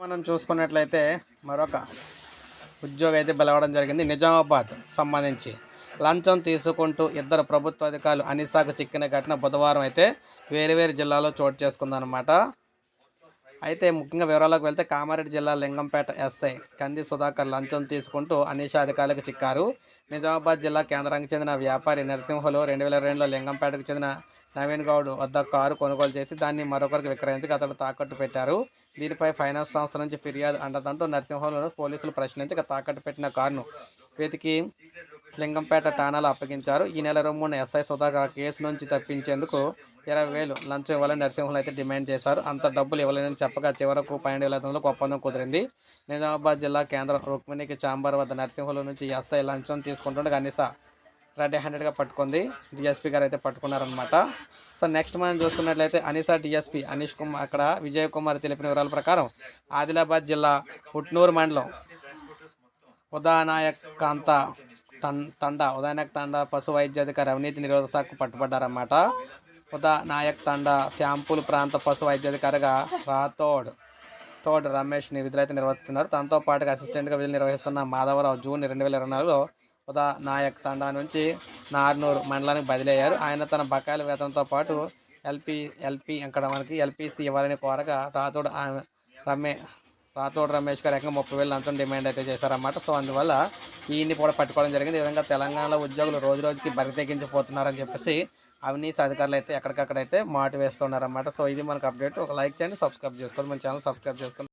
మనం చూసుకున్నట్లయితే మరొక ఉద్యోగి అయితే బలవడం జరిగింది. నిజామాబాద్ సంబంధించి లంచం తీసుకుంటూ ఇద్దరు ప్రభుత్వ అధికారులు అనిసాకు చిక్కిన ఘటన బుధవారం అయితే వేరు వేరు జిల్లాలో చోటు చేసుకుందనమాట అయితే ముఖ్యంగా వివరాలకు వెళ్తే కామారెడ్డి జిల్లా లింగంపేట ఎస్ఐ కంది సుధాకర్ లంచం తీసుకుంటూ అనీషా అధికారులకు చిక్కారు. నిజామాబాద్ జిల్లా కేంద్రానికి చెందిన వ్యాపారి నరసింహులు రెండు వేల రెండులో లింగంపేటకు చెందిన నవీన్ గౌడ్ వద్ద కారు కొనుగోలు చేసి దాన్ని మరొకరికి విక్రయించగా అతడు తాకట్టు పెట్టారు. దీనిపై ఫైనాన్స్ సంస్థ నుంచి ఫిర్యాదు అండదంటూ నరసింహులను పోలీసులు ప్రశ్నించి తాకట్టు పెట్టిన కారును వెతికి లింగంపేట ఠాణాలో అప్పగించారు. ఈ నెల రొమ్మున ఎస్ఐ సుధాకర్ కేసు నుంచి తప్పించేందుకు ఇరవై వేలు లంచం ఇవ్వాలని నరసింహులు అయితే డిమాండ్ చేశారు. అంత డబ్బులు ఇవ్వలేదని చెప్పగా చివరకు పన్నెండు వేల ఐదు వందలకు ఒప్పందం కుదిరింది. నిజామాబాద్ జిల్లా కేంద్రం రుక్మిణికి చాంబార్ వద్ద నరసింహుల నుంచి ఎస్ఐ లంచం తీసుకుంటుండగా అనిసా రెడ్ హ్యాండెడ్గా పట్టుకుంది. డిఎస్పీ గారు అయితే పట్టుకున్నారనమాట సో నెక్స్ట్ మనం చూసుకున్నట్లయితే అనిసా డిఎస్పీ అనీష్ కుమార్ అక్కడ విజయ్ కుమార్ తెలిపిన వివరాల ప్రకారం ఆదిలాబాద్ జిల్లా ఉట్నూరు మండలం ఉదానాయక్ కాంత తన్ తండ ఉదయనాయక్ తండ పశు వైద్యాధికారి అవినీతి నిరోధక శాఖకు పట్టుబడ్డారన్నమాట. ఉదా నాయక్ తండ శాంపుల్ ప్రాంత పశు వైద్యాధికారిగా రాథోడ్ తోడ్ రమేష్ని విధులైతే నిర్వహిస్తున్నారు. తనతో పాటుగా అసిస్టెంట్గా విధులు నిర్వహిస్తున్న మాధవరావు జూన్ రెండు వేల ఇరవై నాలుగులో ఉదా నాయక్ తండా నుంచి నార్నూరు మండలానికి బదిలయ్యారు. ఆయన తన బకాయిల వేతనంతో పాటు ఎల్పి ఎల్పి ఇక్కడ మనకి ఎల్పిసి ఇవ్వాలని కోరగా రాథోడ్ ఆమె రమే రాతోడు రమేష్ గారు ఏకంగా ముప్పై వేలు లంచం డిమాండ్ అయితే చేశారన్నమాట. సో అందువల్ల ఈయన్ని కూడా పట్టుకోవడం జరిగింది. ఈ విధంగా తెలంగాణలో ఉద్యోగులు రోజు రోజుకి బరి తెగించిపోతున్నారని చెప్పేసి అవినీతి అధికారులు అయితే ఎక్కడికక్కడైతే మాటు వేస్తున్నారన్నమాట. సో ఇది మనకు అప్డేట్. ఒక లైక్ చేయండి సబ్స్క్రైబ్ చేసుకోండి మన ఛానల్ సబ్స్క్రైబ్ చేసుకోండి.